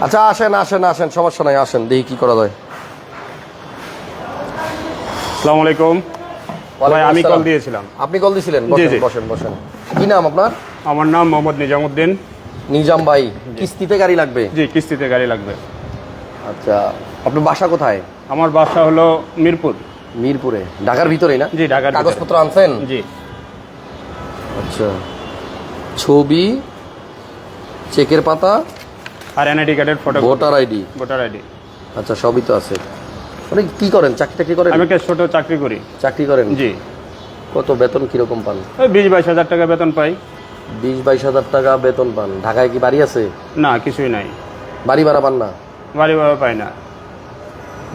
আচ্ছা আসেন আসেন আসেন সমস্যা নাই আসেন দেখি কি করা যায়। আসসালামু আলাইকুম। ভাই আমি কল দিয়েছিলাম। আপনি কল দিয়েছিলেন। বসেন বসেন কি নাম আপনার? আমার নাম মোহাম্মদ নিজামুদ্দিন। নিজাম ভাই কিস্তিতে গাড়ি লাগবে? জি কিস্তিতে গাড়ি লাগবে। আচ্ছা আপনার বাসা কোথায়? আমার বাসা হলো মিরপুর। মিরপুরে। ঢাকার ভিতরেই না? জি, ঢাকার কাগজপত্র আনছেন? জি। আচ্ছা। ছবি চেকের পাতা আর এনআইডি কার্ডের photo voter ID voter ID আচ্ছা সবই তো আছে। মানে কি করেন? চাকরি টাকরি করেন? আমি একটা ছোট চাকরি করি। চাকরি করেন? জি। কত বেতন কীরকম পান? ওই বিশ বাইশ হাজার টাকা বেতন পাই। বিশ বাইশ হাজার টাকা বেতন পান। ঢাকায় কি বাড়ি আছে? না কিছুই নাই। বাড়ি ভাড়া পান না? বাড়ি ভাড়া পাই না।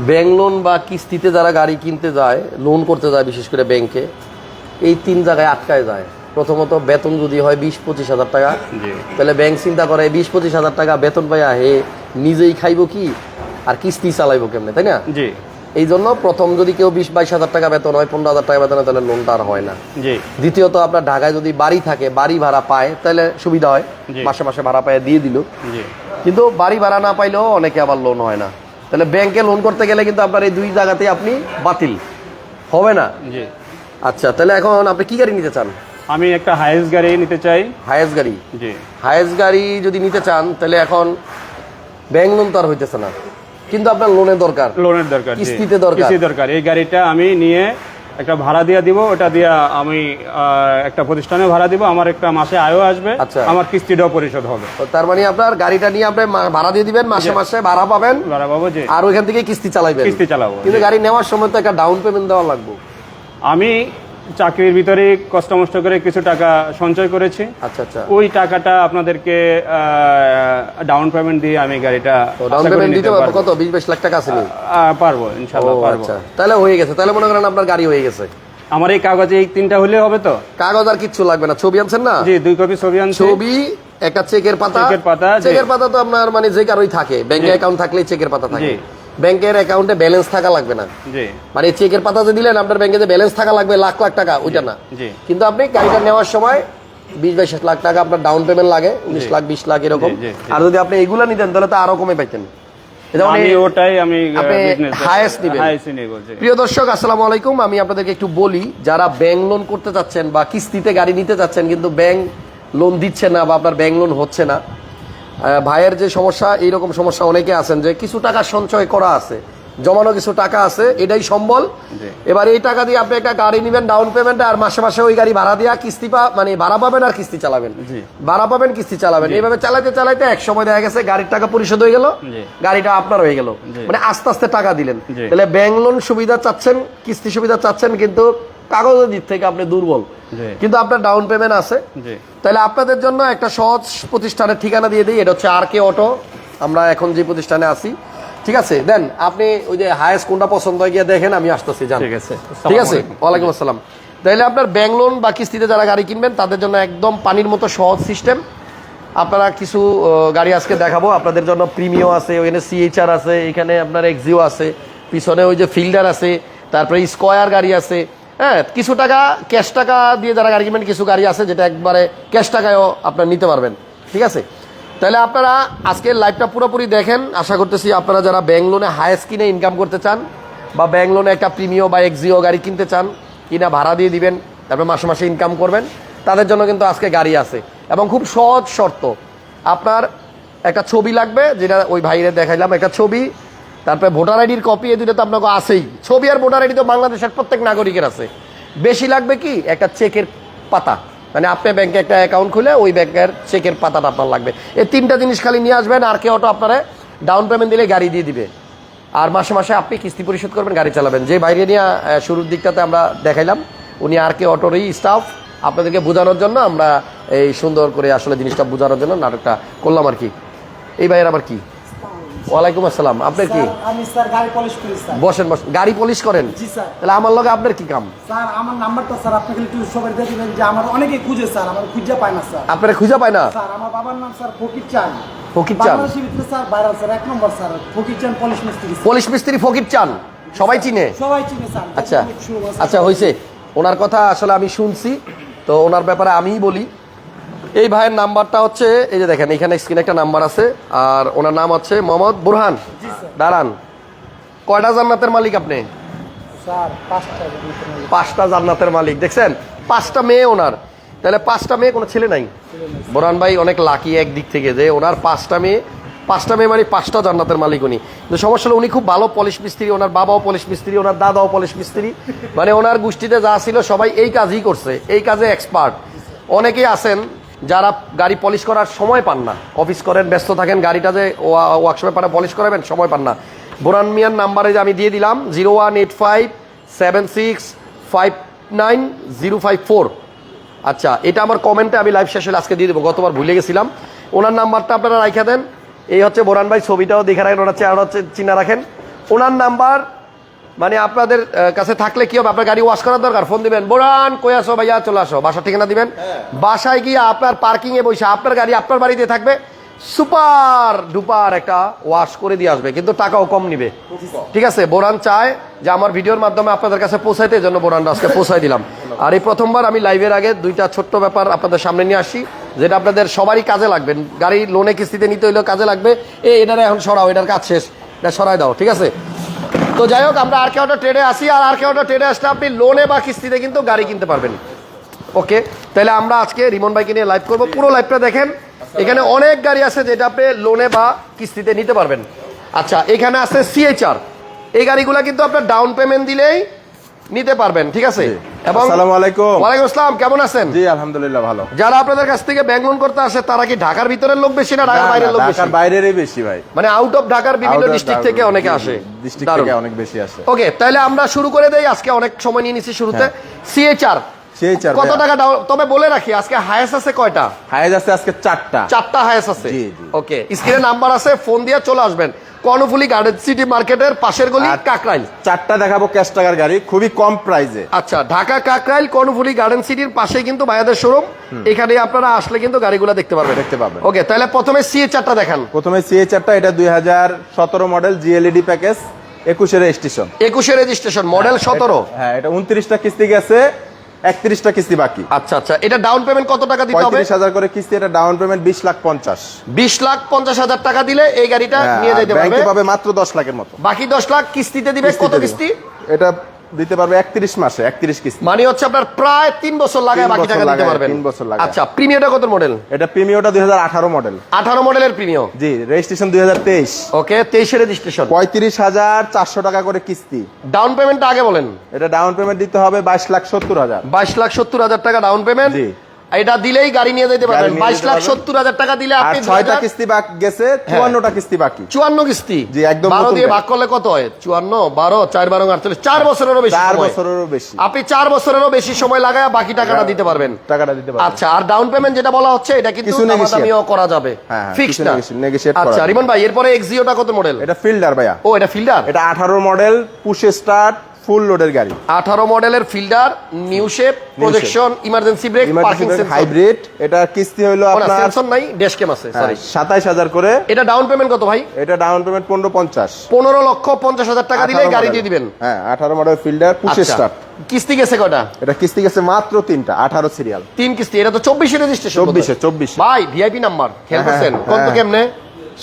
ব্যাংক লোন বা কিস্তিতে যারা গাড়ি কিনতে যায় লোন করতে যায় বিশেষ করে ব্যাংকে এই তিন জায়গায় আটকায় যায়। প্রথমত বেতন যদি হয় বিশ পঁচিশ হাজার টাকা তাহলে ব্যাংক চিন্তা করে বিশ পঁচিশ হাজার টাকা বেতন পাইয়া হে নিজেই খাইবো কি? আর কিস্তি চালাইবো কেমনে তাই না? জি। এই জন্য প্রথম যদি কেউ বিশ বাইশ হাজার টাকা বেতন হয় পনেরো হাজার টাকা বেতন হয় তাহলে লোনটা আর হয় না। দ্বিতীয়ত আপনার ঢাকায় যদি বাড়ি থাকে বাড়ি ভাড়া পায় তাহলে সুবিধা হয়। মাসে মাসে ভাড়া পায় দিয়ে দিল। কিন্তু বাড়ি ভাড়া না পাইলেও অনেকে আবার লোন হয় না। তাহলে ব্যাংকে লোন করতে গেলে কিন্তু আপনার এই দুই জায়গাতেই আপনি বাতিল। হবে না? আচ্ছা তাহলে এখন আপনি কি গাড়ি নিতে চান? আমি একটা হায়েস্ট গাড়ি নিতে চাই। হায়েস্ট গাড়ি? জি। হায়েস্ট গাড়ি যদি নিতে চান তাহলে এখন ব্যাংক লোন তো আর হইতেছে না। কিন্তু আপনার লোনের দরকার। লোনের দরকার কিস্তিতে দরকার। কিস্তি দরকার। এই গাড়িটা আমি নিয়ে একটা ভাড়া দিয়ে দিব ওটা দিয়ে আমি একটা প্রতিষ্ঠানে ভাড়া দিব আমার একটা মাসে আয়ও আসবে আচ্ছা। আমার কিস্তিটাও পরিশোধ হবে। তার মানে আপনার গাড়িটা নিয়ে আপনি ভাড়া দিয়ে দিবেন মাসে মাসে ভাড়া পাবেন ভাড়া পাবো যে আর ওইখান থেকে কিস্তি চালাইবেন। কিস্তি চালাবো কিন্তু গাড়ি নেওয়ার সময় তো একটা ডাউন পেমেন্ট দেওয়া লাগবে। আমি চাকরির ভিতরে কষ্ট মষ্ট করে কিছু টাকা সঞ্চয় করেছি। আচ্ছা আচ্ছা। ওই টাকাটা আপনাদেরকে ডাউন পেমেন্ট দিয়ে আমি গাড়িটা ডাউন পেমেন্ট দিতে পারব। কত? বিশ বাইশ লাখ টাকা আছে নি? পারব ইনশাল্লাহ ও পারব। আচ্ছা। তাহলে হয়ে গেছে। তাহলে মনে করেন আপনার গাড়ি হয়ে গেছে। আমার এই কাগজে এই তিনটা হলে হবে তো? কাগজ আর কিচ্ছু লাগবে না। ছবি আনছেন না? জি দুই কপি ছবি আনছি। ছবি একটা চেকের পাতা। চেকের পাতা, চেকের পাতা তো আপনার মানে যে কারোই থাকে। ব্যাংকে অ্যাকাউন্ট থাকলেই চেকের পাতা থাকে। জি। ব্যাংকের অ্যাকাউন্টে ব্যালেন্স থাকা লাগবে না। মানে চেকের দিলেন আপনার ব্যাংকে যে ব্যালেন্স থাকা লাগবে লাখ লাখ টাকা ওইটা না। কিন্তু আপনি গাড়িটা নেওয়ার সময় বিশ বাইশ লাখ টাকা আপনার ডাউন পেমেন্ট লাগে উনিশ লাখ বিশ লাখ এরকম। আর যদি আপনি এগুলা নিতেন তাহলে তো আরও কমে পাইতেন। মানে প্রিয় দর্শক আসসালামু আলাইকুম। আমি আপনাদেরকে একটু বলি যারা ব্যাংক লোন করতে চাচ্ছেন বা কিস্তিতে গাড়ি নিতে চাচ্ছেন কিন্তু ব্যাংক লোন দিচ্ছে না বা আপনার ব্যাংক লোন হচ্ছে না ভাইয়ের যে সমস্যা এইরকম সমস্যা অনেকে আছেন যে কিছু টাকা সঞ্চয় করা আছে জমানো কিছু টাকা আছে এটাই সম্বল। এবার এই টাকা দিয়ে আপনি একটা গাড়ি নেবেন ডাউন পেমেন্ট আর মাসে মাসে ওই গাড়ি ভাড়া দিয়া কিস্তি পা মানে ভাড়া পাবেন আর কিস্তি চালাবেন। ভাড়া পাবেন কিস্তি চালাবেন। এইভাবে চালাইতে চালাইতে এক সময় দেখা গেছে গাড়ির টাকা পরিশোধ হয়ে গেল গাড়িটা আপনার হয়ে গেল। মানে আস্তে আস্তে টাকা দিলেন। তাহলে ব্যাংক লোন সুবিধা চাচ্ছেন কিস্তি সুবিধা চাচ্ছেন কিন্তু কাগজের দিক থেকে আপনি দুর্বল। কিন্তু আপনার ডাউন পেমেন্ট আছে। তাহলে আপনাদের জন্য একটা সহজ প্রতিষ্ঠানের ঠিকানা দিয়ে দিই এটা হচ্ছে আর কে অটো। আমরা এখন যে প্রতিষ্ঠানে আছি। ঠিক আছে? দেন আপনি ওই যে হায়েস্ট কোনটা পছন্দ হয় গিয়ে দেখেন আমি আসতেছি জান ঠিক আছে। ঠিক আছে? ওয়ালাইকুম আসসালাম। তাহলে আপনার ব্যাংক লোন বা কিস্তিতে যারা গাড়ি কিনবেন তাদের জন্য একদম পানির মতো সহজ সিস্টেম আপনারা কিছু গাড়ি আজকে দেখাবো। আপনাদের জন্য প্রিমিও আছে ওখানে সিএইচআর আছে এখানে আপনার এক্সিও আছে পিছনে ওই যে ফিল্ডার আছে তারপরে স্কোয়ার গাড়ি আছে। হ্যাঁ কিছু টাকা ক্যাশ টাকা দিয়ে যারা গাড়ি কিনবেন, কিছু গাড়ি আছে যেটা একবারে ক্যাশ টাকায়ও আপনার নিতে পারবেন, ঠিক আছে? তাহলে আপনারা আজকের লাইভটা পুরোপুরি দেখেন। আশা করতেছি আপনারা যারা ব্যাংক লোনে হায়েস্ট কিনে ইনকাম করতে চান বা ব্যাংক লোনে একটা প্রিমিও বা এক্সিও গাড়ি কিনতে চান, কিনা ভাড়া দিয়ে দিবেন, তারপর মাসে মাসে ইনকাম করবেন, তাদের জন্য কিন্তু আজকে গাড়ি আছে। এবং খুব সহজ শর্ত, আপনার একটা ছবি লাগবে, যেটা ওই ভাইরে দেখাইলাম, একটা ছবি তারপরে ভোটার আইডির কপি এই দুটো তো আপনাকে আছেই। ছবি আর ভোটার আইডি তো বাংলাদেশের প্রত্যেক নাগরিকের আছে। বেশি লাগবে কি? একটা চেকের পাতা। মানে আপনি ব্যাংকে একটা অ্যাকাউন্ট খুলে ওই ব্যাংকের চেকের পাতাটা আপনার লাগবে। এই তিনটা জিনিস খালি নিয়ে আসবেন, আর কেউ অটো আপনারা ডাউন পেমেন্ট দিলে গাড়ি দিয়ে দিবে। আর মাসে মাসে আপনি কিস্তি পরিশোধ করবেন, গাড়ি চালাবেন। যে বাইরে নিয়ে শুরুর দিকটাতে আমরা দেখাইলাম, উনি আর কে অটোরই স্টাফ আপনাদেরকে বোঝানোর জন্য আমরা এই সুন্দর করে আসলে জিনিসটা বোঝানোর জন্য নাটকটা করলাম আর কি। এই ভাইয়ের আবার কি? ওয়ালাইকুম আসসালাম। আপনার কি? স্যার, আমি স্যার গাড়ি পলিশ করি স্যার। বসেন বসেন। গাড়ি পলিশ করেন? জি স্যার। তাহলে আমার লগে আপনার কি কাম? স্যার আমার নাম্বারটা স্যার আপনাকে একটু সবাই দিয়ে দিবেন যে আমার অনেকেই খুঁজে স্যার আমার খুঁজে পায় না স্যার। আপনারা খুঁজে পায় না? স্যার আমার বাবার নাম স্যার ফকির চান ফকির চান? বাংলাদেশের ভিতরে স্যার ভাইরাল স্যার এক নম্বর স্যার ফকির চান পলিশ মিস্ত্রি। পুলিশ মিস্ত্রি ফকির চান সবাই চিনে? সবাই চিনে স্যার। আচ্ছা। অনেক। আচ্ছা হয়েছে ওনার কথা আসলে আমি শুনছি। তো ওনার ব্যাপারে আমিই বলি। এই ভাইয়ের নাম্বারটা হচ্ছে এই যে দেখেন এখানে স্ক্রিনে একটা নাম্বার আছে আর ওনার নাম হচ্ছে মোহাম্মদ বুরহান। দাঁড়ান। কয়টা জান্নাতের মালিক আপনি? পাঁচটা জান্নাতের মালিক। দেখছেন? পাঁচটা মেয়ে ওনার। তাহলে পাঁচটা মেয়ে কোনো ছেলে নাই? বোরান ভাই অনেক লাকি এক দিক থেকে যে ওনার পাঁচটা মেয়ে পাঁচটা মেয়ে মানে পাঁচটা জান্নাতের মালিক উনি। কিন্তু সমস্যা হলো উনি খুব ভালো পলিশ মিস্ত্রি ওনার বাবাও পলিশ মিস্ত্রি ওনার দাদাও পলিশ মিস্ত্রি। মানে ওনার গোষ্ঠীতে যা ছিল সবাই এই কাজই করছে এই কাজে এক্সপার্ট অনেকেই আছেন যারা গাড়ি পলিশ করার সময় পান না, অফিস করেন, ব্যস্ত থাকেন, গাড়িটা যে ওয়ার্কশপে পারে পলিশ করাবেন, সময় পান না। বোরান মিয়ার নাম্বারে যে আমি দিয়ে দিলাম zero one eight five seven six five nine zero five four আচ্ছা এটা আমার কমেন্টে আমি লাইভ শেষে আজকে দিয়ে দেবো, গতবার ভুলে গেছিলাম। ওনার নাম্বারটা আপনারা রাখা দেন। এই হচ্ছে বোরান ভাই, ছবিটাও দেখে রাখেন, ওনার চেহারা হচ্ছে চিনা রাখেন। ওনার নাম্বার মানে আপনাদের কাছে থাকলে কি হবে? আপনার গাড়ি ওয়াশ করার দরকার? ফোন দিবেন বোরান কই আসো ভাইয়া? চলে আসো। বাসার ঠিকানা দিবেন। বাসায় গিয়ে আপনার পার্কিং এ বসে আপনার গাড়ি আপনার বাড়িতে থাকবে। সুপার ডুপার একটা ওয়াশ করে দিয়ে আসবে কিন্তু টাকাও কম নিবে। ঠিক আছে? বোরান চায় যে আমার ভিডিওর মাধ্যমে আপনাদের কাছে পৌঁছাইতে এই জন্য বোরানটা আজকে পৌঁছাই দিলাম। আর এই প্রথমবার আমি লাইভের আগে দুইটা ছোট্ট ব্যাপার আপনাদের সামনে নিয়ে আসি যেটা আপনাদের সবারই কাজে লাগবে। গাড়ি লোনে কিস্তিতে নিতে হইলেও কাজে লাগবে। এ এটারে এখন সরাও এটার কাজ শেষ। এটা সরাই দাও ঠিক আছে? তো যাই হোক, আমরা আর কেউটা ট্রেনে আসি, আর আর কেউটা ট্রেনে আসলে আপনি লোনে বা কিস্তিতে কিন্তু গাড়ি কিনতে পারবেন। ওকে তাহলে আমরা আজকে রিমন ভাইকে নিয়ে লাইভ করব। পুরো লাইভটা দেখেন। এখানে অনেক গাড়ি আছে যেটা আপনি লোনে বা কিস্তিতে নিতে পারবেন। আচ্ছা এখানে আছে সিএইচআর এই গাড়িগুলো কিন্তু আপনার ডাউন পেমেন্ট দিলেই নিতে পারবেন, ঠিক আছে? এবং আসসালামু আলাইকুম। ওয়ালাইকুম আসসালাম কেমন আছেন? জি আলহামদুলিল্লাহ ভালো। যারা আপনাদের কাছ থেকে ব্যাংক লোন করতে আসে তারা কি ঢাকার ভিতরের লোক বেশি না ঢাকার বাইরের লোক বেশি? ঢাকার বাইরেরই বেশি ভাই। মানে আউট অফ ঢাকার বিভিন্ন ডিস্ট্রিক্ট থেকে অনেকে আসে। ডিস্ট্রিক্ট থেকে অনেক বেশি আসে। ওকে তাহলে আমরা শুরু করে দেই আজকে অনেক সময় নিয়ে নিছি শুরুতে। সিএইচআর CHR কত টাকা তবে বলে রাখি আজকে হায়েস্ট আছে কয়টা? হায়াজ আছে আজকে চারটা। চারটা হায়েস্ট আছে। ওকে স্ক্রিনে নাম্বার আছে ফোন দিয়ে চলে আসবেন। কর্ণফুলি গার্ডেন সিটি মার্কেটের পাশের গলি কাকরাইল। চারটা দেখাবো ক্যাশ টাকার গাড়ি খুবই কম প্রাইজে আচ্ছা ঢাকা কাকরাইল কর্ণফুলি গার্ডেন সিটির পাশে কিন্তু ভাইয়াদের শোরুম এখানে আপনারা আসলে কিন্তু গাড়িগুলো দেখতে পারবেন। দেখতে পাবেন। ওকে তাহলে প্রথমে সিএ চারটা দেখান। প্রথমে সিএচআরটা এটা দুই হাজার সতেরো মডেল জিএলইডি প্যাকেজ একুশের স্টেশন একুশে রেজিস্ট্রেশন মডেল সতেরো। হ্যাঁ এটা উনত্রিশটা কিস্তি গেছে। একত্রিশটা কিস্তি বাকি। আচ্ছা আচ্ছা এটা ডাউন পেমেন্ট কত টাকা দিতে হবে? পঁয়ত্রিশ হাজার করে কিস্তি এটা ডাউন পেমেন্ট বিশ লাখ পঞ্চাশ। বিশ লাখ পঞ্চাশ হাজার টাকা দিলে এই গাড়িটা হ্যাঁ, নিয়ে যেতে পারবে। ব্যাংকে পাবে মাত্র দশ লাখের মতো। বাকি দশ লাখ কিস্তিতে দিবে কত কিস্তি? এটা দিতে পারবে একত্রিশ মাসে একত্রিশ কিস্তি। মানে হচ্ছে আপনার প্রায় 3 বছর লাগায় বাকি টাকা দিতে পারবেন। 3 বছর লাগায়। আচ্ছা প্রিমিয়ামটা কত মডেল এটা প্রিমিয়টা দুই হাজার আঠারো মডেল আঠারো মডেলের প্রিমিয়াম? জি রেজিস্ট্রেশন দুই হাজার তেইশ। ওকে তেইশে রেজিস্ট্রেশন পঁয়ত্রিশ হাজার চারশো টাকা করে কিস্তি। ডাউন পেমেন্টটা আগে বলেন। এটা ডাউন পেমেন্ট দিতে হবে বাইশ লাখ সত্তর হাজার। বাইশ লাখ সত্তর হাজার টাকা ডাউন পেমেন্ট জি। এটা দিলেই গাড়ি নিয়ে যেতে পারবেন। বাইশ লাখ সত্তর হাজার টাকা দিলে আপনি ছয়টা কিস্তি বাকি গেছে চুয়ান্নটা কিস্তি বাকি। চুয়ান্ন কিস্তি। জি, একদম বারো দিয়ে ভাগ করলে কত হয়? চুয়ান্ন বারো চার বারো আটচল্লিশ। চার বছরেরও বেশি চার বছরেরও বেশি। আপনি চার বছরেরও বেশি সময় লাগায় বাকি টাকাটা দিতে পারবেন। টাকাটা দিতে পারবেন। আচ্ছা আর ডাউন পেমেন্ট যেটা বলা হচ্ছে এটা কিন্তু কিছু করা যাবে। হ্যাঁ, হ্যাঁ, ফিক্স না। আচ্ছা রিমন ভাই এরপরে এক্সিওটা কত মডেল এটা ফিল্ডার ভাইয়া। ও এটা ফিল্ডার এটা আঠারো মডেল পুশে স্টার্ট ফুল লোডের গাড়ি। আঠারো মডেলের Fielder new shape projection emergency brake parking sensor hybrid এটা কিস্তি হইল আপনার সেন্সর নাই ড্যাশ ক্যাম আছে সরি সাতাইশ হাজার করে। এটা ডাউন পেমেন্ট কত ভাই? এটা ডাউন পেমেন্ট পনেরো পঞ্চাশ। পনেরো লক্ষ পঞ্চাশ হাজার টাকা দিলে গাড়ি দিয়ে দিবেন। হ্যাঁ আঠারো মডেল ফিল্ডার পুশে আচ্ছা। স্টার্ট কিস্তি গেছে কটা এটা কিস্তি গেছে মাত্র তিনটা আঠারো সিরিয়াল তিন কিস্তি এটা তো চব্বিশে রেজিস্ট্রেশন চব্বিশে চব্বিশে। ভাই ভিআইপি নাম্বার খেয়াল হ্যাঁ, করছেন? হ্যাঁ, কত হ্যাঁ। কেমনে?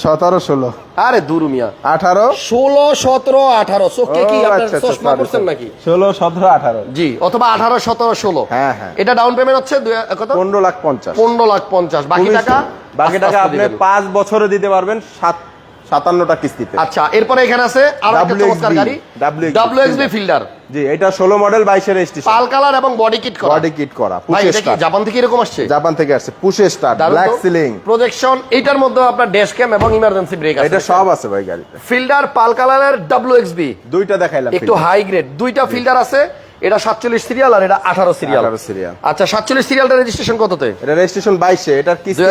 সতেরো ষোলো। আরে দুরু মিয়া। আঠারো। ষোলো সতেরো আঠারো। চোখে কি আচ্ছা, আচ্ছা, চশমা করছেন নাকি? ষোলো সতেরো আঠারো। জি অথবা আঠারো সতেরো ষোলো। হ্যাঁ, হ্যাঁ। এটা ডাউন পেমেন্ট হচ্ছে কত? পনেরো লাখ পঞ্চাশ। পনেরো লাখ পঞ্চাশ। বাকি টাকা? বাকি টাকা আপনি পাঁচ বছরে দিতে পারবেন সাত সাতান্নটা কিস্তিতে। আচ্ছা এরপরে এখানে আছে আরও একটা চমৎকার গাড়ি। WXB ফিল্ডার জি এটা ষোলো মডেল বাইশের স্টেশন পাল কালার এবং বডি কিট করা। বডি কিট করা পুশে জাপান থেকে এরকম আসছে? জাপান থেকে আসছে পুশে স্টার্ট ব্ল্যাক সিলিং প্রজেকশন এটার মধ্যে আপনার ড্যাশ ক্যাম এবং ইমার্জেন্সি ব্রেক আছে। এটা সব আছে ভাই গাড়িতে। ফিল্ডার পাল কালারের ডাব্লিউ এক্সবি দুইটা দেখাইলাম একটু হাই গ্রেড দুইটা ফিল্ডার আছে। এটা সাতচল্লিশ সিরিয়াল আর এটা আঠারো সিরিয়াল 18 serial। আচ্ছা সাতচল্লিশ সিরিয়ালটা রেজিস্ট্রেশন কততে? এটা রেজিস্ট্রেশন বাইশে এটার কিস্তি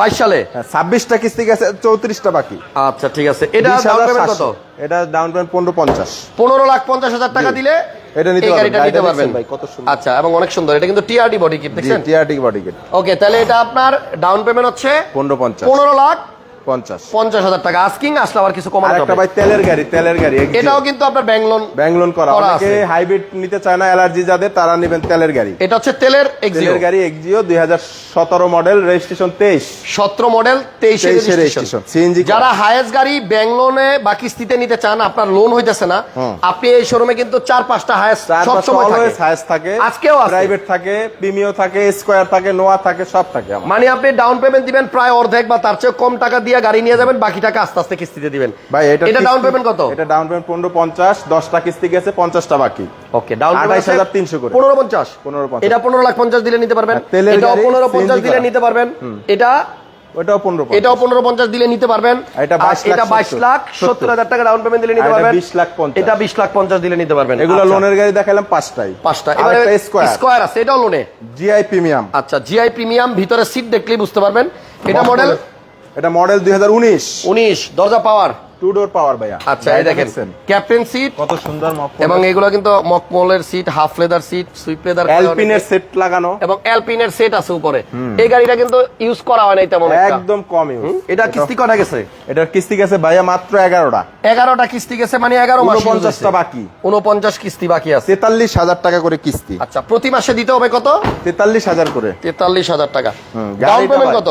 বাইশ সালে। ছাব্বিশটা কিস্তি গেছে চৌত্রিশটা বাকি। আচ্ছা ঠিক আছে। এটা ডাউন পেমেন্ট কত? এটা ডাউন পেমেন্ট পনেরো পঞ্চাশ। পনেরো লাখ পঞ্চাশ হাজার টাকা দিলে এটা নিতে পারবেন। গাড়িটা নিতে পারবেন। ভাই, কত সুন্দর। আচ্ছা এবং অনেক সুন্দর। এটা কিন্তু টিআরডি বডি কিট দেখছেন? টিআরটি বডি কিট ওকে তাহলে এটা আপনার ডাউন পেমেন্ট হচ্ছে পনেরো পঞ্চাশ। পনেরো লাখ পঞ্চাশ। পঞ্চাশ হাজার টাকা। আস্কিং আসলে আবার কিছু কমানো একটা ভাই তেলের গাড়ি তেলের গাড়ি এটাও কিন্তু আপনার ব্যাংলোন ব্যাংলোন করা। করা অনেকে হাইব্রিড নিতে চায় না অ্যালার্জি যাদের তারা নেবেন তেলের গাড়ি। এটা হচ্ছে তেলের তেলের গাড়ি এক্সিও দুই হাজার সতেরো মডেল রেজিস্ট্রেশন তেইশ। সতেরো মডেল তেইশে রেজিস্ট্রেশন registration, যারা হায়েস্ট গাড়ি ব্যাংলোনে বা কিস্তিতে নিতে চান আপনার লোন হইতেছে না আপনি এই শোরুমে কিন্তু চার পাঁচটা হায়েস্ট থাকে। আজকেও। প্রাইভেট থাকে প্রিমিও থাকে স্কোয়ার থাকে নোয়া থাকে সব থাকে মানে আপনি ডাউন পেমেন্ট দিবেন প্রায় অর্ধেক বা তার চেয়ে কম টাকা দিয়ে গাড়ি নিয়ে যাবেন বাকি টাকা আস্তে আস্তে কিস্তিতে দিবেন। ভাই এটা এটা ডাউন পেমেন্ট কত? এটা ডাউন পেমেন্ট পনেরো পঞ্চাশ দশটা কিস্তি গেছে পঞ্চাশটা বাকি। ওকে ডাউন 28,300 করে। পনেরো পঞ্চাশ। 15,50 এটা পনেরো লাখ পঞ্চাশ দিলে নিতে পারবেন তেলের এটাও পনেরো পঞ্চাশ দিলে নিতে পারবেন এটা ওটাও পনেরো এটাও পনেরো পঞ্চাশ দিলে নিতে পারবেন এটা 22 লাখ এটা বাইশ লাখ সত্তর। হাজার টাকা ডাউন পেমেন্ট দিলে নিতে এটা পারবেন। 20 লাখ 50 এটা বিশ লাখ পঞ্চাশ দিলে নিতে পারবেন। এগুলো আচ্ছা, লোনের গাড়ি দেখালাম পাঁচটাই পাঁচটা স্কোয়ার স্কোয়ার আছে এটাও লোনে জিআই প্রিমিয়াম আচ্ছা জিআই প্রিমিয়াম ভিতরে সিট দেখলেই বুঝতে পারবেন। এটা মডেল এটা মডেল দুই হাজার উনিশ। উনিশ দরজা পাওয়ার টু ডোর পাওয়ার ভাইয়া। আচ্ছা এই দেখেন ক্যাপ্টেন সিট কত সুন্দর মক এবং এগুলো কিন্তু মকমলের সিট হাফ লেদার সিট সুইপ লেদার অ্যালপিনের সেট লাগানো। এবং অ্যালপিনের সেট আছে উপরে। এই গাড়িটা কিন্তু ইউজ করা হয় নাই তেমন একদম কম ইউজ এটা কিস্তি কটা গেছে? এটার কিস্তি গেছে ভাইয়া মাত্র এগারোটা। এগারোটা কিস্তি গেছে মানে এগারো মাস উনপঞ্চাশটা বাকি। উনপঞ্চাশ কিস্তি বাকি আছে। তেতাল্লিশ হাজার টাকা করে কিস্তি। আচ্ছা প্রতি মাসে দিতে হবে কত? তেতাল্লিশ হাজার করে। তেতাল্লিশ হাজার টাকা। ডাউন পেমেন্ট কত?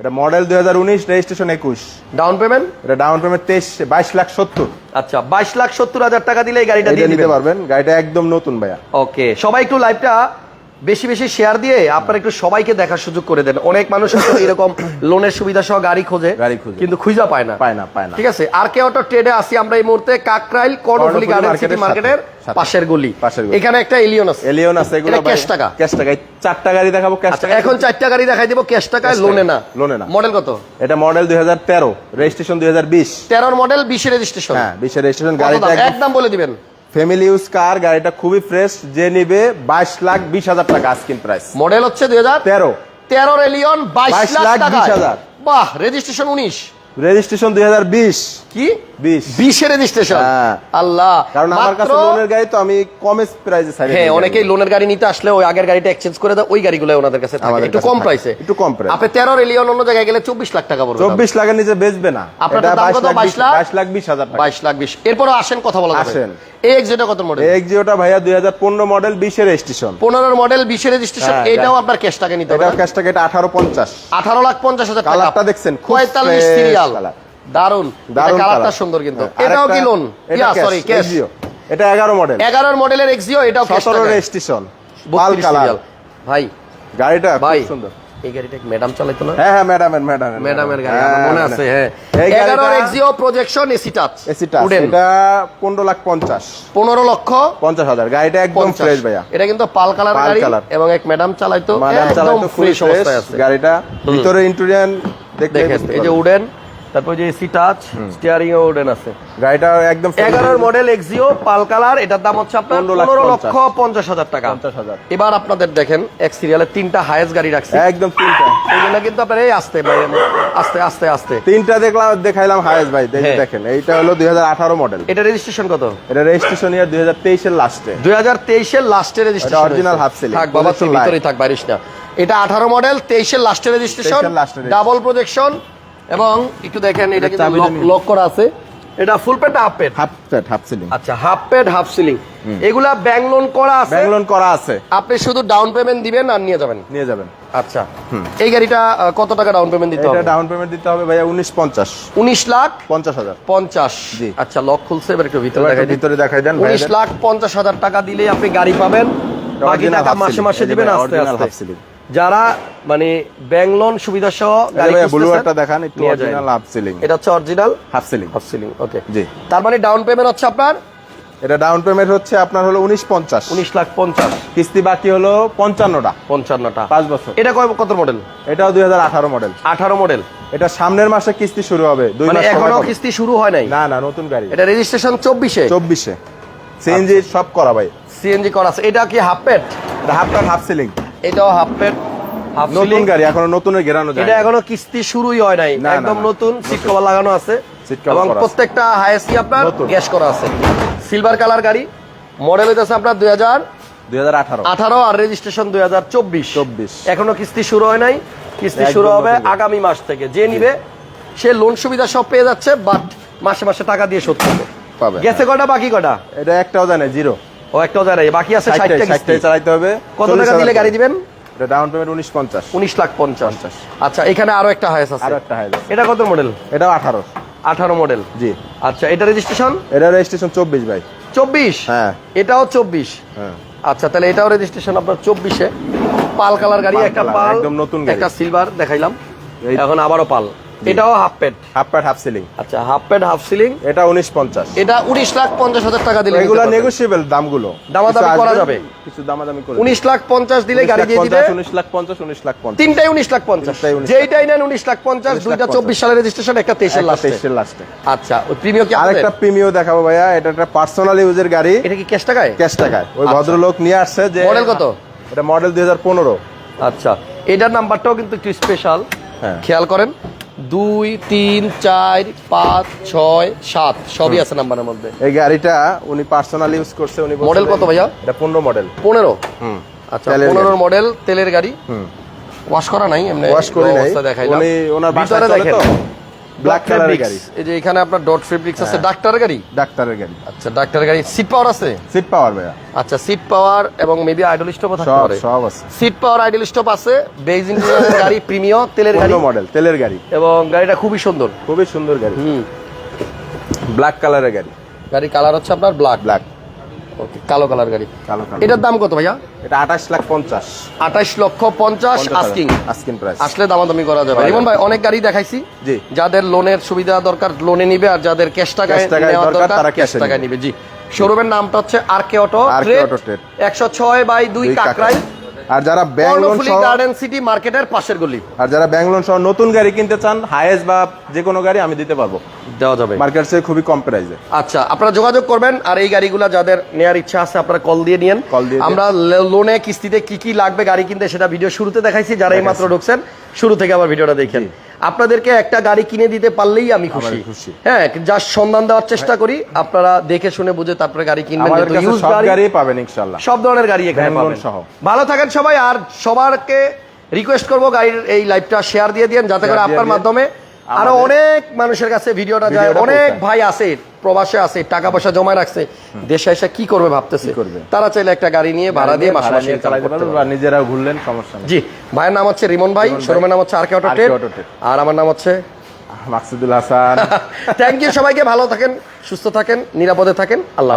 এটা মডেল দুই হাজার উনিশ রেজিস্ট্রেশন একুশ। ডাউন পেমেন্ট এটা ডাউন পেমেন্ট তেইশ বাইশ লাখ সত্তর। আচ্ছা বাইশ লাখ সত্তর হাজার টাকা দিলে এই গাড়িটা দিয়ে নিতে দিতে পারবেন গাড়িটা একদম নতুন ভাইয়া। ওকে সবাই একটু লাইভটা বেশি বেশি শেয়ার দিয়ে আপনারা একটু সবাইকে দেখার সুযোগ করে দেন অনেক মানুষ এরকম লোনের সুবিধা সহ গাড়ি খোঁজে গাড়ি খোঁজে। কিন্তু খুঁজা পায় না। পায় না, পায় না। ঠিক আছে? আর কেউ একটা ট্রেডে আসি আমরা এই মুহূর্তে কাকরাইল কর্ণফুলি গার্ডেন সিটি মার্কেটের পাশের গলি। পাশের গলি। এখানে একটা এলিয়ন আছে। এলিয়ন আছে এগুলো cash টাকা? ক্যাশ টাকা। চারটা গাড়ি দেখাবো ক্যাশ আচ্ছা টাকা। এখন চারটা গাড়ি দেখাই দিব ক্যাশ টাকায় লোনে না। লোনে না। মডেল কত? এটা মডেল দুই হাজার তেরো রেজিস্ট্রেশন দুই হাজার বিশ। তেরোর মডেল বিশের রেজিস্ট্রেশন হ্যাঁ বিশের রেজিস্ট্রেশন গাড়িটা একদম বলে দিবেন। ফ্যামিলি ইউজ কার গাড়িটা খুবই ফ্রেশ যে নিবে বাইশ লাখ বিশ হাজার টাকা আস্কিন প্রাইস মডেল হচ্ছে দুই হাজার তেরো। তেরো রেলিয়ন বাইশ লাখ বিশ হাজার। বাহ রেজিস্ট্রেশন উনিশ। রেজিস্ট্রেশন দুই হাজার বিশ। কি? বিশ। বিশের রেজিস্ট্রেশন হ্যাঁ। আল্লাহ। কারণ আমার কাছে লোনের গাড়ি তো আমি কমে প্রাইসে সাইড হ্যাঁ অনেকেই লোনের গাড়ি নিতে আসলে ওই আগের গাড়িটা এক্সচেঞ্জ করে দেয় ওই গাড়িগুলো ওনাদের কাছে থাকে। একটু কম। প্রাইসে একটু কম। আপনি তেরোর এলিয়ন অন্য জায়গায় গেলে চব্বিশ লাখ টাকা পড়বে। চব্বিশ লাখের নিচে বেচবে না। আপনার দাম কত? লাখ 22 লাখ? বাইশ লাখ বিশ হাজার টাকা। বাইশ লাখ বিশ। এরপরও আসেন কথা বলা যাবে। আসেন। এই এক্সিটা কত মডেল এক্সিওটা ভাইয়া দুই হাজার পনেরো মডেল বিশের রেজিস্ট্রেশন পনেরোর মডেল বিশের রেজিস্ট্রেশন হ্যাঁ, এটাও আপনার ক্যাশ টাকা নিতে হবে এটাও ক্যাশ টাকা এটা আঠারো পঞ্চাশ। আঠারো লাখ পঞ্চাশ হাজার টাকা। কালারটা দেখছেন? খুব পঁয়তাল্লিশ fresh সিরিয়াল কালার। দারুণ কালারটা সুন্দর কিন্তু। হ্যাঁ, এটাও কি লোন এটা সরি ক্যাশ এটা এগারো মডেল এগারোর মডেলের এক্সিও এটাও ক্যাশ সতেরো টাকা রেজিস্ট্রেশন পাল কালার ভাই গাড়িটা খুব সুন্দর। এই গাড়িটা ম্যাডাম চালাইতো না? হ্যাঁ হ্যাঁ ম্যাডামের ম্যাডাম ম্যাডামের গাড়ি আমার মনে আছে হ্যাঁ। এই গাড়িটা Axio projection AC touch AC touch এটা পনেরো লাখ পঞ্চাশ। পনেরো লক্ষ পঞ্চাশ হাজার। গাড়িটা একদম ফ্রেশ ভাইয়া। এটা কিন্তু পাল কালার গাড়ি। এবং এক ম্যাডাম চালাইতো ম্যাডাম ফ্রেশ ফ্রেশ অবস্থায় আছে। গাড়িটা। ভিতরে ইন্টেরিয়র দেখতে এই যে উডেন তারপর যে এসি টাচ স্টিয়ারিং এ উডেন আছে। গাড়িটা একদম এগারোর মডেল এক্সিও পাল কালার এটার দাম হচ্ছে আপনার 15 লাখ পনেরো 50 হাজার টাকা। 50,000 এবার আপনাদের দেখেন এক সিরিয়ালের তিনটা হায়েস্ট গাড়ি রাখছি। একদম তিনটা। এইগুলো কিন্তু আপনার এই আসতে ভাই আস্তে আস্তে আস্তে। তিনটা দেখলাম দেখাইলাম হায়েস ভাই দেখে হ্যাঁ। দেখেন এইটা হলো দুই হাজার আঠারো মডেল এটা রেজিস্ট্রেশন কত? এটা রেজিস্ট্রেশন ইয়ার দুই হাজার তেইশের লাস্টে দুই হাজার তেইশের লাস্টের রেজিস্ট্রেশন এটা original half থাক বাবা তুই ভিতরেই থাক বাইরিস না। এটা আঠারো মডেল তেইশের লাস্টের রেজিস্ট্রেশন 23 এর last এর ডাবল প্রজেকশন এবং একটু দেখেন এটা কিন্তু লক- করা আছে। এটা full pad half pad half pad half ceiling আচ্ছা হাফ প্যাড হাফ সিলিং এগুলা ব্যাংক লোন করা আছে? ব্যাংক লোন করা আছে। আপনি শুধু ডাউন পেমেন্ট দিবেন আর নিয়ে যাবেন। নিয়ে যাবেন। আচ্ছা। এই গাড়িটা কত টাকা ডাউন পেমেন্ট দিতে হবে? এটা ডাউন পেমেন্ট দিতে হবে ভাইয়া উনিশ পঞ্চাশ। উনিশ লাখ পঞ্চাশ হাজার। পঞ্চাশ। জি। আচ্ছা লক খুলছে এবার একটু ভিতরে দেখাই ভিতরে দেখাই দেন উনিশ ভাইয়াদের। লাখ পঞ্চাশ হাজার টাকা দিলেই আপনি গাড়ি পাবেন। বাকি টাকা মাসে মাসে দিবেন আস্তে আস্তে। যারা মানে ব্যাংক লোন সুবিধা সহ গাড়ি দেখান একটু অরিজিনাল হাফ সিলিং এটা হচ্ছে original half ceiling half ceiling okay জি। তার মানে ডাউন পেমেন্ট হচ্ছে আপনার? এটা ডাউন পেমেন্ট হচ্ছে আপনার হলো উনিশ পঞ্চাশ। উনিশ লাখ পঞ্চাশ। কিস্তি বাকি হলো পঞ্চান্নটা। পঞ্চান্নটা। পাঁচ বছর। এটা কয় কত মডেল এটাও দুই হাজার আঠারো মডেল আঠারো মডেল এটা সামনের মাসে কিস্তি শুরু হবে দুই মানে মাস এখনও কিস্তি শুরু হয় নাই? না না নতুন গাড়ি। এটা রেজিস্ট্রেশন চব্বিশে? চব্বিশে। সিএনজি সব করা ভাই। সিএনজি করা আছে। এটা কি হাফ প্যাড এটা হাফ প্যান্ট হাফ সিলিং এটাও হাফ প্যাড হাফ নতুন গাড়ি এখনও নতুনের গেরানো যায় এটা এখনও কিস্তি শুরুই হয় নাই একদম নতুন সিট কভার লাগানো আছে। এবং। প্রত্যেকটা হাইএসি আপনার গ্যাস করা আছে। সিলভার কালার গাড়ি মডেল হইতেছে আপনার দুই হাজার আঠারো। আর রেজিস্ট্রেশন দুই হাজার চব্বিশ। 24 এখনও কিস্তি শুরু হয় নাই। কিস্তি শুরু হবে আগামী মাস থেকে। যে নিবে সে লোন সুবিধা সব পেয়ে যাচ্ছে বাট মাসে মাসে টাকা দিয়ে শোধ করবে। পাবে। গেছে কটা বাকি কটা? এটা একটাও জানে জিরো। ও যায় এই বাকি আছে ষাটটা চালাইতে হবে। কত টাকা দিলে গাড়ি দিবেন? এটা ডাউন পেমেন্ট উনিশ পঞ্চাশ। উনিশ লাখ পঞ্চাশ। আচ্ছা এখানে আরও একটা হায়াস আছে। আরও একটা হাইজ এটা কত মডেল এটাও আঠারো। আঠারো মডেল জি। আচ্ছা এটা রেজিস্ট্রেশন এটা রেজিস্ট্রেশন চব্বিশ ভাই। চব্বিশ? হ্যাঁ। এটাও চব্বিশ? হ্যাঁ। আচ্ছা তাহলে এটাও রেজিস্ট্রেশন আপনার চব্বিশে। পাল কালার গাড়ি একটা পাল একদম নতুন গাড়ি। একটা সিলভার দেখাইলাম এখন আবারও পাল। এটাও half pad half pad half ceiling আচ্ছা হাফ প্যাড হাফ সিলিং এটা উনিশ পঞ্চাশ। এটা উনিশ লাখ পঞ্চাশ হাজার টাকা দিলে এগুলো নেগোসিয়েবল দামগুলো। দামাদামি করা যাবে? কিছু দামাদামি করে উনিশ লাখ পঞ্চাশ দিলে গাড়ি দিয়ে দিবে উনিশ লাখ পঞ্চাশ উনিশ লাখ পঞ্চাশ তিনটাই উনিশ লাখ পঞ্চাশ। তিনটাই 19 লাখ। যেইটাই নেন উনিশ লাখ পঞ্চাশ 19 লাখ দুইটা চব্বিশ সালের রেজিস্ট্রেশন একটা তেইশের লাস্টে তেইশের লাস্টে আচ্ছা ওই প্রিমিয়াম কি আরেকটা? প্রিমিও দেখাবো ভাইয়া এটা একটা পার্সোনাল ইউজের গাড়ি। এটা কি ক্যাশ টাকায়? ক্যাশ টাকায়। ওই আচ্ছা। ভদ্রলোক নিয়ে আসছে যে মডেল কত? এটা মডেল দুই হাজার পনেরো। আচ্ছা এটার নাম্বারটাও কিন্তু একটু স্পেশাল হ্যাঁ। খেয়াল করেন। দুই তিন চার পাঁচ ছয় সাত সবই আছে নাম্বারের মধ্যে। এই গাড়িটা উনি পার্সোনাল ইউজ করছে উনি মডেল কত ভাইয়া? এটা পনেরো মডেল পনেরো? হুম। আচ্ছা পনেরো মডেল তেলের গাড়ি? হুম। ওয়াশ করা নাই এমনি ওয়াশ করি নাই। দেখাইলাম উনি ওনার ভিতরে দেখেন। ব্ল্যাক কালারের গাড়ি। হ্যাঁ। এই যে এখানে আপনার ডট ফেব্রিক্স আছে ডাক্তারের গাড়ি? ডাক্তারের গাড়ি। আচ্ছা ডাক্তারের গাড়ি। সিট পাওয়ার আছে? সিট পাওয়ার ভাইয়া। আচ্ছা সিট পাওয়ার এবং মেবি আইডল স্টপও থাকতে পারে। সব আছে। সিট পাওয়ার আইডল স্টপ আছে বেজ গাড়ি প্রিমিয়াম তেলের গাড়ি। মডেল তেলের গাড়ি। এবং গাড়িটা খুবই সুন্দর। খুবই সুন্দর গাড়ি। হুম। ব্ল্যাক কালারের গাড়ি। গাড়ি কালার হচ্ছে আপনার ব্ল্যাক ব্ল্যাক ওকে কালো কালার গাড়ি। কালো কালার এটার দাম কত ভাইয়া? এটা আঠাশ লাখ পঞ্চাশ। আঠাশ লক্ষ পঞ্চাশ আস্কিং আস্কিং প্রাইস আসলে দামাদামি করা যাবে। রিমন ভাই অনেক গাড়ি দেখাইছি। জি। যাদের লোনের সুবিধা দরকার লোনে নিবে আর যাদের ক্যাশ টাকায় Cash নেওয়ার দরকার, তারা ক্যাশ টাকা টাকায় নিবে। জি শোরুমের নামটা হচ্ছে আর কে অটো। একশো ছয় বাই দুই কাকরাই। আর যারা ব্যাংক লোন কর্ণফুলি সহ গার্ডেন সিটি মার্কেটের পাশের গলি। আর যারা ব্যাংক লোন সহ নতুন গাড়ি কিনতে চান হায়েস্ট বা যে কোনো গাড়ি আমি দিতে পারব। দেওয়া যাবে। মার্কেট সে খুবই কম প্রাইসে আচ্ছা আপনারা যোগাযোগ করবেন আর এই গাড়িগুলো যাদের নেয়ার ইচ্ছা আছে আপনারা কল দিয়ে নিয়েন। কল দিয়ে আমরা লোনে কিস্তিতে কি কি লাগবে গাড়ি কিনতে সেটা ভিডিও শুরুতে দেখাইছি যারা এই মাত্র ঢুকছেন শুরু থেকে আবার ভিডিওটা দেখেন। আপনাদেরকে একটা গাড়ি কিনে দিতে পারলেই আমি খুশি। খুশি। হ্যাঁ যার সন্ধান দেওয়ার চেষ্টা করি। আপনারা দেখে শুনে বুঝে তারপরে গাড়ি কিনবেন গাড়ি, পাবেন সব ধরনের গাড়ি এখানে পাবেন। ভালো থাকেন সবাই আর সবারকে রিকোয়েস্ট করব গাড়ির এই লাইভটা শেয়ার দিয়ে দিন যাতে করে আপনার মাধ্যমে আরও অনেক মানুষের কাছে ভিডিওটা যায় অনেক ভাই আছে প্রবাসে আছে টাকা পয়সা জমা রাখছে দেশে এসে কি করবে ভাবতেছে? তারা চাইলে একটা গাড়ি নিয়ে ভাড়া দিয়ে মাসে মাসে। বা নিজেরাও ঘুরলেন সমস্যা জি ভাইয়ের নাম হচ্ছে রিমন ভাই শোরুমের নাম হচ্ছে অটো ট্রেড আর আমার নাম হচ্ছে মাকসুদুল হাসান। থ্যাংক ইউ সবাইকে ভালো থাকেন সুস্থ থাকেন নিরাপদে থাকেন আল্লাহ।